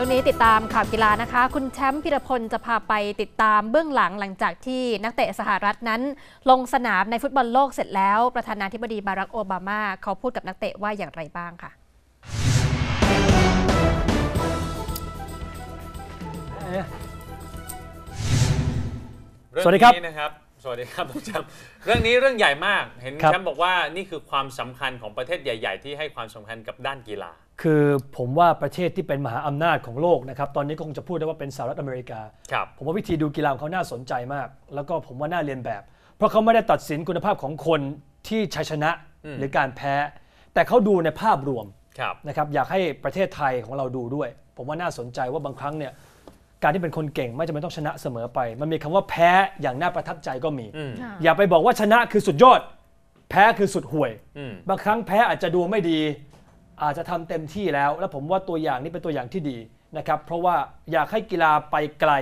ช่วงนี้ติดตามข่าวกีฬานะคะ คุณแชมป์พิรพลจะพาไปติดตามเบื้องหลังหลังจากที่นักเตะสหรัฐนั้น ลงสนามในฟุตบอลโลกเสร็จแล้ว ประธานาธิบดีบารักโอบามา เขาพูดกับนักเตะว่าอย่างไรบ้างค่ะเองสวัสดีครับนี้นะครับ สวัสดีครับน้องแชมป์เรื่องนี้เรื่องใหญ่มาก เห็นครับ แชมป์บอกว่านี่คือความสำคัญของประเทศใหญ่ ๆ ที่ให้ความสำคัญกับด้านกีฬา คือผมว่าประเทศที่เป็นมหาอำนาจของโลกนะครับ ตอนนี้ก็คงจะพูดได้ว่าเป็นสหรัฐอเมริกา ครับ ผมว่าวิธีดูกีฬาของเขาน่าสนใจมาก แล้วก็ผมว่าน่าเรียนแบบ เพราะเขาไม่ได้ตัดสินคุณภาพของคนที่ชัยชนะอืมหรือการแพ้ แต่เขาดูในภาพรวม ครับ นะครับอยากให้ประเทศไทยของเราดูด้วย ผมว่าน่าสนใจว่าบางครั้งเนี่ย การที่เป็นคนเก่งไม่จำเป็นต้องชนะเสมอไป มันมีคำว่าแพ้อย่างน่าประทับใจก็มีอืมอย่าไปบอกว่าชนะคือสุดยอด แพ้คือสุดห่วยอืมบางครั้งแพ้อาจจะดูไม่ดี อาจจะทำเต็มที่แล้ว และผมว่าตัวอย่างนี้เป็นตัวอย่างที่ดีนะครับ เพราะว่าอยากให้กีฬาไปไกล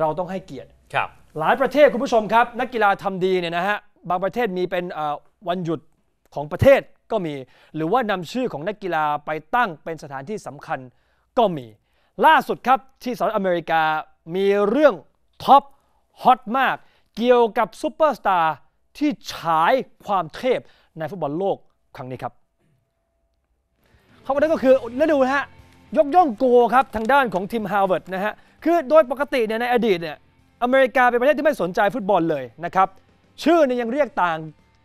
เราต้องให้เกียรติครับ หลายประเทศคุณผู้ชมครับ นักกีฬาทำดีเนี่ยนะฮะบางประเทศมีเป็นเอ่อวันหยุดของประเทศก็มี หรือว่านำชื่อของนักกีฬาไปตั้งเป็นสถานที่สำคัญก็มี ล่าสุดครับที่สหรัฐอเมริกามีเรื่องท็อปฮอตมาก เกี่ยวกับซูเปอร์สตาร์ที่ฉายความเทพในฟุตบอลโลกครั้งนี้ครับเขาคนนั้นก็คือแล้วดูนะฮะยกย่องโกครับทางด้านของทีมฮาร์วาร์ดนะฮะคือโดยปกติเนี่ยในอดีตเนี่ยอเมริกาเป็นประเทศที่ไม่สนใจฟุตบอลเลยนะครับชื่อเนี่ยยังเรียกต่าง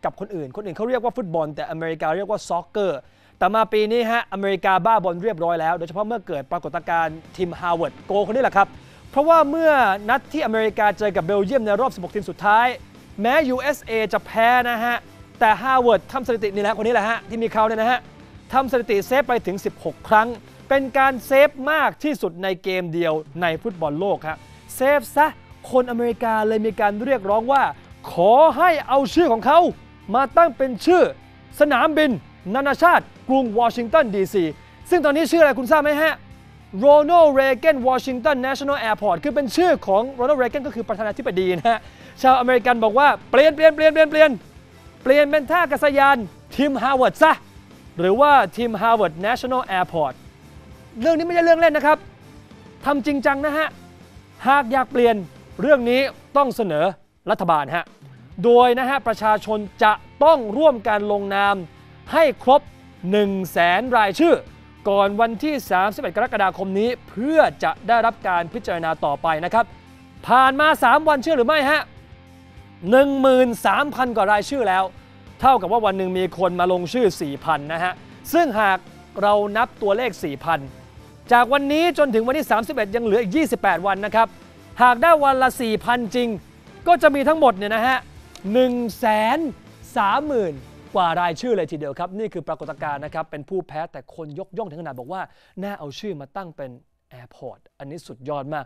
กับคนอื่น คนอื่นเขาเรียกว่าฟุตบอล แต่อเมริกาเรียกว่าซ็อกเกอร์ แต่มาปีนี้ฮะอเมริกาบ้าบอลเรียบร้อยแล้ว โดยเฉพาะเมื่อเกิดปรากฏการณ์ทีมฮาร์วาร์ดโกคนนี้แหละครับ เพราะว่าเมื่อนัดที่อเมริกาเจอกับเบลเยียมในรอบ 16 ทีมสุดท้าย แม้ USA จะแพ้นะฮะ แต่ฮาร์วาร์ดทำสถิตินี่แหละคนนี้แหละฮะ ที่มีเขาเนี่ยนะฮะทำสถิติเซฟไปถึง 16 ครั้ง เป็นการเซฟมากที่สุดในเกมเดียวในฟุตบอลโลกครับเซฟซะคนอเมริกาเลยมีการเรียกร้องว่า ขอให้เอาชื่อของเขา มาตั้งเป็นชื่อ สนามบิน นานาชาติ กรุงวอชิงตันดีซีซึ่งตอนนี้ชื่ออะไรคุณทราบไหมฮะ Ronald Reagan Washington National Airport คือเป็นชื่อของ Ronald Reagan ก็คือประธานาธิบดีนะฮะ ชาวอเมริกันบอกว่า เปลี่ยนเปลี่ยนเปลี่ยนเปลี่ยนเปลี่ยนเปลี่ยนเป็นท่ากัศยานทีมฮาร์วาร์ดซะ หรือว่าทีม Harvard National Airport เรื่องนี้ไม่ใช่เรื่องเล่นนะครับทำจริงจังนะฮะ หากอยากเปลี่ยนเรื่องนี้ต้องเสนอรัฐบาลฮะ โดยนะฮะประชาชนจะต้องร่วมการลงนามให้ครบ 1 0 0 0 0แสนรายชื่อ ก่อนวันที่ 31 กรกฎาคมนี้ เพื่อจะได้รับการพิจารณาต่อไปนะครับ ผ่านมา 3 วันเชื่อหรือไม่ฮะ13,000 กว่ารายชื่อแล้ว เท่ากับว่าวันหนึ่งมีคนมาลงชื่อ 4,000 นะฮะ ซึ่งหากเรานับตัวเลข 4,000 จากวันนี้จนถึงวันที่ 31 ยังเหลืออีก 28 วันนะครับ หากได้วันละ 4,000 จริง ก็จะมีทั้งหมดเนี่ยนะฮะ130,000 กว่ารายชื่อเลยทีเดียวครับ นี่คือปรากฏการณ์นะครับ เป็นผู้แพ้แต่คนยกย่องถึงขนาดบอกว่า น่าเอาชื่อมาตั้งเป็นแอร์พอร์ตอันนี้สุดยอดมาก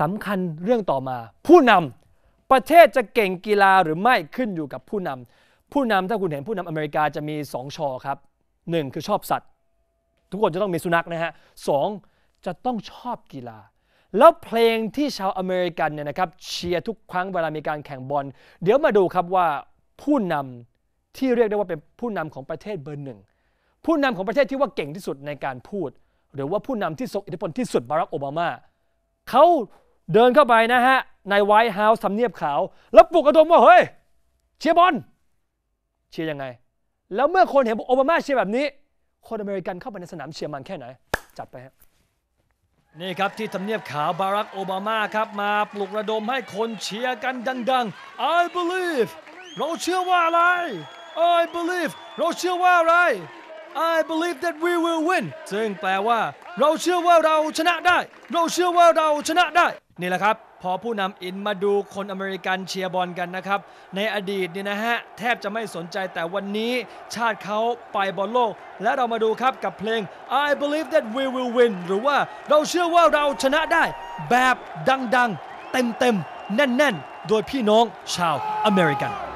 สำคัญเรื่องต่อมา ผู้นำประเทศจะเก่งกีฬาหรือไม่ขึ้นอยู่กับผู้นำผู้นำถ้าคุณเห็นผู้นำอเมริกาจะมี 2 ชอครับ 1 คือชอบสัตว์ ทุกคนจะต้องมีสุนัขนะฮะสองจะต้องชอบกีฬาแล้วเพลงที่ชาวอเมริกันเนี่ยนะครับเชียร์ทุกครั้งเวลามีการแข่งบอล เดี๋ยวมาดูครับว่าผู้นำ ที่เรียกได้ว่าเป็นผู้นำของประเทศเบอร์หนึ่งผู้นำของประเทศที่ว่าเก่งที่สุดในการพูด หรือว่าผู้นำที่ทรงอิทธิพลที่สุดบารักโอบามาเขาเดินเข้าไปนะฮะในไวท์เฮาส์ทำเนียบขาว แล้วปลุกระดมว่าเฮ้ยเชียร์บอลเชียร์ยังไง แล้วเมื่อคนเห็นโอบามาเชียร์แบบนี้ คนอเมริกันเข้าไปในสนามเชียร์มันแค่ไหน จัดไปฮะนี่ครับที่ทำเนียบขาวบารักโอบามาครับมาปลุกระดมให้คนเชียร์กันดัง ๆ I believe เราเชื่อว่าอะไร I believe เราเชื่อว่าอะไร I believe that we will win ซึ่งแปลว่า เราเชื่อว่าเราชนะได้ เราเชื่อว่าเราชนะได้ นี่แหละครับ พอผู้นำอินมาดูคนอเมริกันเชียร์บอลกันนะครับ ในอดีตเนี่ยนะฮะ แทบจะไม่สนใจแต่วันนี้ชาติเขาไปบอลโลก และเรามาดูครับกับเพลง I believe that we will win หรือว่าเราเชื่อว่าเราชนะได้ แบบดังๆ เต็มๆ แน่นๆ โดยพี่น้องชาวอเมริกัน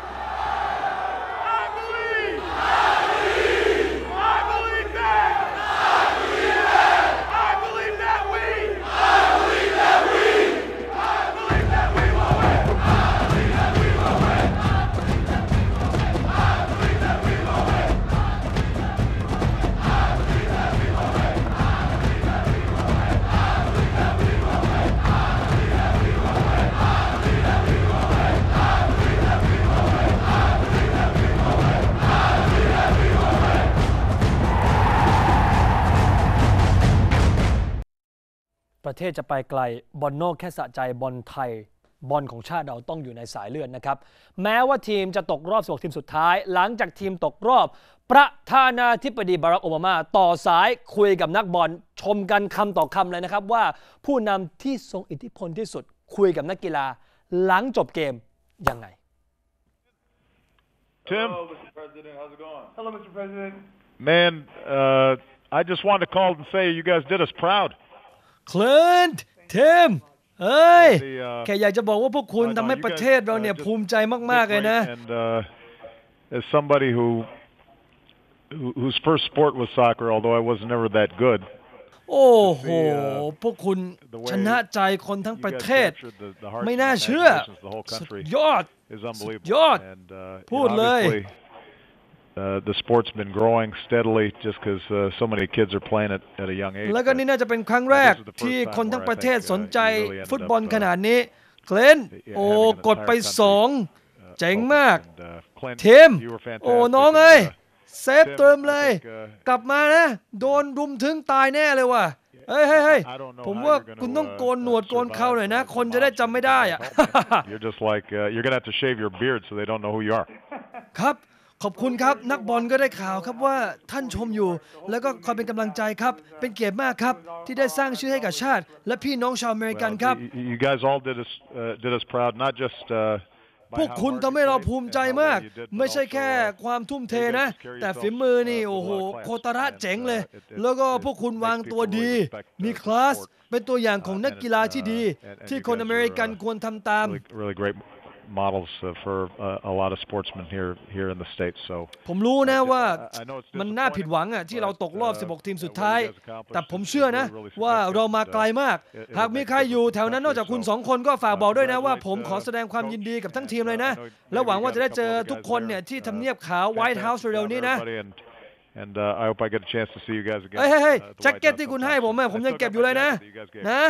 ประเทศจะไปไกลบอลโนกแค่สะใจบอลไทยบอลของชาติเราต้องอยู่ในสายเลือดนะครับ แม้ว่าทีมจะตกรอบ16ทีมสุดท้าย หลังจากทีมตกรอบ ประธานาธิบดีบารักโอบามา ต่อสายคุยกับนักบอลชมกันคำต่อคำเลยนะครับ ว่าผู้นำที่ทรงอิทธิพลที่สุดคุยกับนักกีฬา หลังจบเกมยังไง Tim, Hello, Mr. President. How's it going? Hello, Mr. President. man, uh, I just wanted to call and say you guys did us proud. คลินเทมเอ้ย The, uh, แค่อยากจะบอกว่าพวกคุณ I know ทำให้ you ประ guys, เทศเราเนี่ย uh, just ภูมิใจมากๆ did เลยนะ great, And uh, as somebody who, who whose first sport was soccer, although I was never that good, โอ้โห the, uh, พวกคุณ the way ชนะใจคนทั้ง you ประ guys เทศ captured the, the hearts ไม่ and น่า the เชื่อ imaginations of the whole สุด country ยอด is unbelievable. ยอด And uh, you พูด know, เลย obviously, uh, the sport's been growing steadily just because uh, so many kids are playing it at a young age. แล้วก็ but- นี่น่าจะเป็นครั้งแรก This is the first ที่คนทั้งประเทศ time where I สน think, ใจ uh, you really ended ฟุตบอล up, uh, ขนาดนี้ เคลน yeah, โอ้ having an กดไป entire country, สอง uh, เจ๋ง focused. มาก And, uh, Clint, ทีม you were โอ้ fantastic. น้อง and, เอ้ย uh, เซฟ Tim, เติมเลย I think, uh, กลับมานะ โดนรุมถึงตายแน่เลยว่ะ เฮ้ยเฮ้ยเฮ้ย I don't know ผม how ว่า you're gonna, คุณต้อง uh, โกนหนวด uh, โกนเขาหน่อยนะ survive, uh, คนจะได้จำไม่ได้อะ You're just like uh, you're gonna have to shave your beard so they don't know who you are. ครับ ขอบคุณครับ นักบอลก็ได้ข่าวครับว่าท่านชมอยู่ แล้วก็คอยเป็นกำลังใจครับ เป็นเกียรติมากครับ ที่ได้สร้างชื่อให้กับชาติ และพี่น้องชาวอเมริกัน Well, ครับ you, you guys all did us uh, did us proud, not just. Uh, by พวก how คุณ hard ทำให้ you เรา played ภูมิใจ and how มาก well you did, but ไม่ใช่ also, แค่ uh, ความทุ่มเท you guys นะ just carry แต่ yourselves, ฝีมือนี่ uh, โอ้โห with a lot of class. โคตระ And, เจ๋งเลย uh, it- it- แล้วก็ it พวกคุณ makes วาง people ตัว really ดี respect, uh, มี the คลาส sport. เป็นตัวอย่างของ Uh, นัก and กีฬา it's, ที่ uh, ดี and- and ที่ you คน guys อเมริกัน are, uh, ควรทำตาม really, really great models uh, for uh, a lot of sportsmen here here in the states. So ผมรู้นะว่า I know it's มันน่าผิดหวังอะที่เราตกรอบ disappointing, 16 ทีม but, สุด uh, ท้าย what you guys accomplished แต่ผม is เชื่อนะ really, really ว่า significant, เรามา and, uh, ไกลมาก it- it หาก will มี make ใคร the อยู่ difference แถวนั้นนอกจากคุณ so, สองคนก็ฝากบอกด้วยนะว่า congratulate, ผมขอ uh, แสดงความ coach ยินดีกับทั้ง and, ทีมเลยนะ uh, I know และหวังว่าจะได้ maybe เจ you อ got a couple ทุก of คน guys เนี่ย there. ที่ Uh, ทำเนียบขาว White House fantastic เร็ว job, ๆนี้นะ everybody, and and uh, I hope I get a chance to see you guys again. เฮ้ยเฮ้ยเฮ้ย uh, at the แจ็ค White เก็ต House ที่คุณให้ sometime ผมอะ soon. ผม I ยัง still เก็บ got อยู่เลย my นะ jacket that you guys gave me. นะ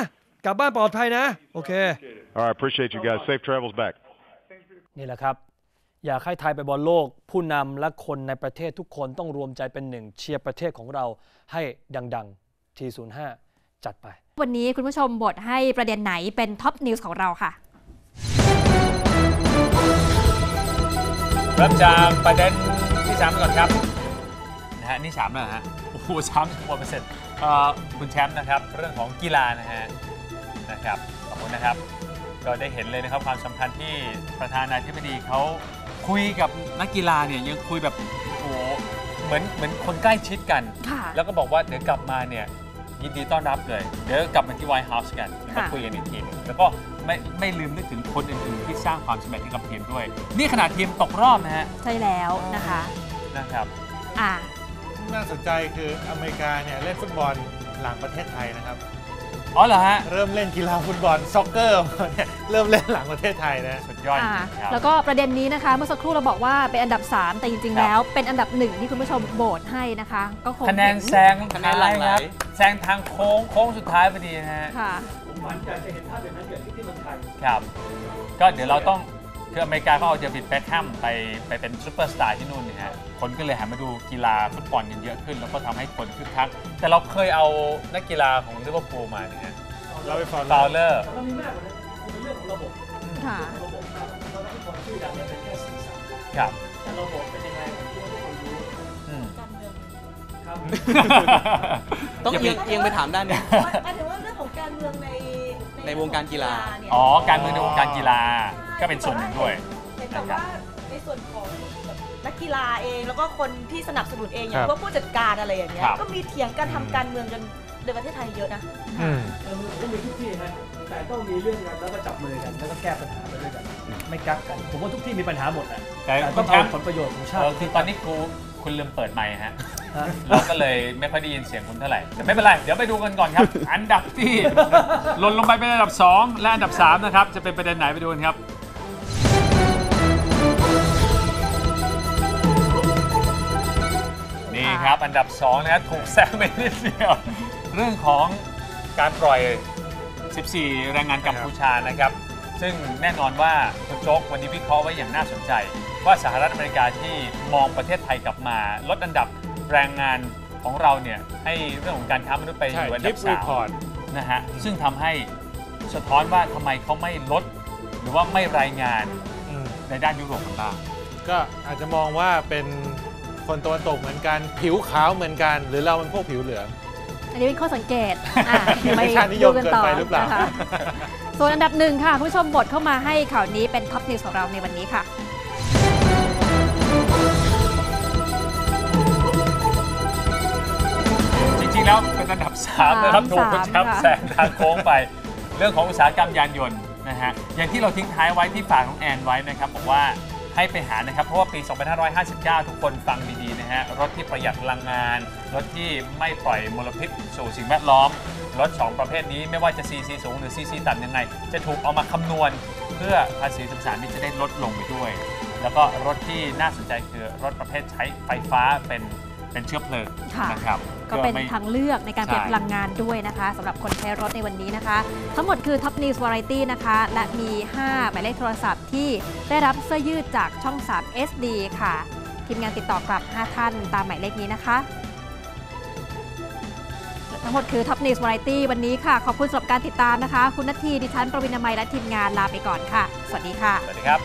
กลับบ้านปลอดภัยนะ โอเค All right, appreciate you guys. Safe travels back. นี่แหละครับ อยากให้ไทยไปบอลโลก ผู้นำและคนในประเทศทุกคนต้องรวมใจเป็นหนึ่ง เชียร์ประเทศของเราให้ดังๆ T05 จัดไป วันนี้คุณผู้ชมบทให้ประเด็นไหนเป็นท็อปนิวส์ของเราค่ะเริ่มจากประเด็นที่สามก่อนครับนะฮะนี่สามแล้วเหรอฮะโอ้โหสามสิบกว่าเปอร์เซ็นต์เอ่อคุณแชมป์นะครับ เรื่องของกีฬานะฮะนะครับขอบคุณนะครับ ก็ได้เห็นเลยนะครับความสัมพันธ์ที่ประธานาธิบดีเขาคุยกับนักกีฬาเนี่ยยังคุยแบบโอ้โหเหมือนเหมือนคนใกล้ชิดกัน ค่ะ แล้วก็บอกว่าเดี๋ยวกลับมาเนี่ยยินดีต้อนรับเลย เดี๋ยวกลับมาที่ไวท์เฮาส์กันมาค่ะ คุยกันอีกทีหนึงแล้วก็ไม่ไม่ลืมนึกถึงคนอื่นๆที่สร้างความสำเร็จให้กับทีมด้วย นี่ขนาดทีมตกรอบนะฮะใช่แล้วนะคะนะครับ อ่า น่าสนใจคืออเมริกาเนี่ยเล่นฟุตบอลหลังประเทศไทยนะครับ อ๋อเหรอฮะ เริ่มเล่นกีฬาฟุตบอลซ็อกเกอร์เนี่ยเริ่มเล่นหลังประเทศไทยนะสุดยอดจอ่าริงๆครับ แล้วก็ประเด็นนี้นะคะ เมื่อสักครู่เราบอกว่าเป็นอันดับ 3 แต่จริงครับๆแล้ว เป็นอันดับหนึ่งที่คุณผู้ชมโบสให้นะคะ ก็คงคะแนนเห็แซงคะแนนหลั่งไหลครับแซงทางโค้งโค้งสุดท้ายพอดีนะฮะค่ะผมฝันอยากจะเห็นภาพแบบนั้นเกิดขึ้นที่เมืองไทยครับ ก็เดี๋ยวเราต้อง คืออเมริกาเขาเอาเดวิดแบ็คแฮมไปไปเป็นซูเปอร์สตาร์ที่นู่นเนี่ยฮะคนก็เลยหันมาดูกีฬาฟุตบอลกันเยอะขึ้น แล้วก็ทำให้คนคึกคัก แต่เราเคยเอานักกีฬาของลิเวอร์พูลมาเนี่ยฮะเราไปฟอลฟาวเลอร์มันมีมากกว่านั้นมันเป็นเรื่องของระบบค่ะระบบครับเพราะนักฟุตบอลชื่อดังเนี่ยเป็นแค่สีสันครับแต่ระบบเป็นยังไงผมคิดว่าทุกคนรู้อืมครับต้องเอียงเอียงไปถามด้านเนี้ หมายถึงว่าเรื่องของการเมืองในในวงการกีฬาเนี่ย อ๋อการเมืองในวงการกีฬา ก็เป็นส่วนหนึ่งด้วย เห็นแต่ว่าในส่วนของแบบนักกีฬาเองแล้วก็คนที่สนับสนุนเองอย่าครังบพวกผู้จัดการอะไรอย่างเงี้ยครับ ก็มีเถียงกันทำการเมืองกันในประเทศไทยเยอะนะ อืม เออมันก็มีทุกที่ฮะแต่ต้องมีเรื่องกันแล้วก็จับมือกันแล้วก็แก้ปัญหาไปด้วยกัน ไม่กักกัน ผมว่าทุกที่มีปัญหาหมดแหละแต่แต่คุต้อณงแชเอามป์ผลประโยชน์ของชาเอติอคือตอนนี้ครูคุณลืมเปิดไมค์ฮะฮะ เราก็เลยไม่ค่อยได้ยินเสียงคุณเท่าไหร่แต่ไม่เป็นไร เดี๋ยวไปดูกันก่อนครับ อันดับที่หล่นลงไปเป็นอันดับ 2 และอันดับ 3 นะครับ จะเป็นประเด็นไหนไปดูกันครับ นี่ครับ อันดับ2นะครับถูกแซงไปนิดเดียว เรื่องของการปล่อย 14 แรงงานกัมพูชานะครับ ซึ่งแน่นอนว่าคุณโจ๊กวันนี้วิเคราะห์ไว้อย่างน่าสนใจ ว่าสหรัฐอเมริกาที่มองประเทศไทยกลับมา ลดอันดับแรงงานของเราเนี่ยให้เรื่องของการค้ามนุษย์ไปอใช่ยู่อันทิดัปบรีสามพอร์ตนะฮะซึ่งทำให้สะท้อนว่าทำไมเขาไม่ลด หรือว่าไม่รายงานอืมในด้านยุโรปกันบ้างก็อาจจะมองว่าเป็น คนตะวันตกเหมือนกัน ผิวขาวเหมือนกัน หรือเรามันพวกผิวเหลือง อันนี้เป็นข้อสังเกตอะไม่ชาตินิยมเกินไปหรือเปล่า นะคะส่วนอันดับหนึ่งค่ะ คุณผู้ชมบทเข้ามาให้ข่าวนี้เป็นท็อปนิวส์ของเราในวันนี้ค่ะ จริงๆ แล้วเป็นอันดับ3นะครับสามถูกคุณแชมป์ค่ะ แซงทางโค้งไป เรื่องของอุตสาหกรรมยานยนต์นะฮะอย่างที่เราทิ้งท้ายไว้ที่ฝากของแอนไว้นะครับบอกว่า ให้ไปหานะครับ เพราะว่าปี 2559 ทุกคนฟังดีๆนะฮะ รถที่ประหยัดพลังงาน รถที่ไม่ปล่อยมลพิษสู่สิ่งแวดล้อม รถ 2 ประเภทนี้ไม่ว่าจะ CC สูงหรือ CC ต่ำยังไง จะถูกเอามาคำนวณ เพื่อภาษีสรรพสามิตจะได้ลดลงไปด้วย แล้วก็รถที่น่าสนใจคือรถประเภทใช้ไฟฟ้าเป็นเป็นเชื้อเพลิงค่ะนะครับ ก็เป็นไม่ทางเลือกในการเปลี่ยนใช่พลังงานด้วยนะคะสำหรับคนใช้รถในวันนี้นะคะ ทั้งหมดคือ Top News Variety นะคะ และมี 5 หมายเลขโทรศัพท์ที่ได้รับเสื้อยืดจากช่อง 3 SD ค่ะ ทีมงานติดต่อกลับ 5 ท่านตามหมายเลขนี้นะคะและทั้งหมดคือ Top News Variety วันนี้ค่ะ ขอบคุณสำหรับการติดตามนะคะ คุณนัททีดิฉันประวินามัยและทีมงานลาไปก่อนค่ะ สวัสดีค่ะ สวัสดีครับ